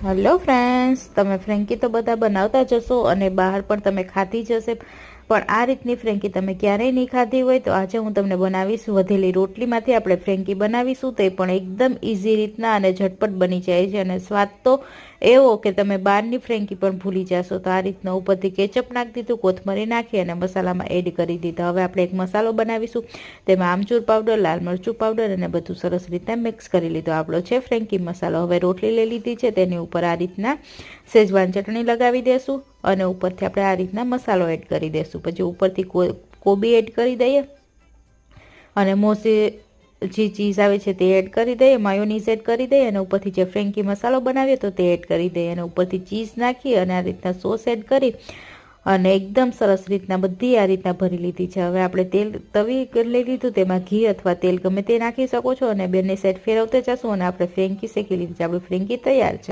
Hello friends તમે ફ્રેન્કી તો બધા બનાવતા જશો અને બહાર પણ તમે ખાધી જ હશે. પણ આ રીતની ફ્રેન્કી તમે ક્યારેય નહીં ખાધી હોય તો આજે હું તમને બનાવીશ વધેલી રોટલીમાંથી આપણે ફ્રેન્કી બનાવીશું. તે પણ એકદમ ઇઝી રીતના અને ઝટપટ બની જાય છે અને સ્વાદ તો એવો કે તમે બહારની ફ્રેન્કી પણ ભૂલી જશો. તો આ રીતના ઉપરથી કેચઅપ નાખી દીધું, કોથમરી નાખી અને મસાલામાં એડ કરી દીધા. હવે આપણે એક મસાલો બનાવીશું. તેમાં આમચૂર પાવડર, લાલ મરચું પાવડર અને બધું સરસ રીતના મિક્સ કરી લીધો. આપણો છે ફ્રેન્કી મસાલો. હવે રોટલી લઈ લીધી છે. તેની ઉપર આ રીતના સેજવાન ચટણી લગાવી દેશું. અને ઉપરથી આપણે આ રીતના મસાલો એડ કરી દઈશું પછી ઉપરથી કોબી એડ કરી દઈએ. અને મોસી જે ચીઝ આવે છે તે એડ કરી દઈએ માયોનીઝ એડ કરી દઈએ અને ઉપરથી જે ફ્રેન્કી મસાલો બનાવીએ તો તે એડ કરી દઈએ અને ઉપરથી ચીઝ નાખી અને આ રીતના સોસ એડ કરી અને એકદમ સરસ રીતના બધી આ રીતના ભરી લીધી છે. હવે આપણે તેલ તવી લઈ લીધું, તેમાં ઘી અથવા તેલ ગમે તે નાખી શકો છો અને બંને સાઈડ ફેરવતા જશું અને આપણે ફ્રેન્કી શેકી લીધી છે. આપણી ફ્રેન્કી તૈયાર છે.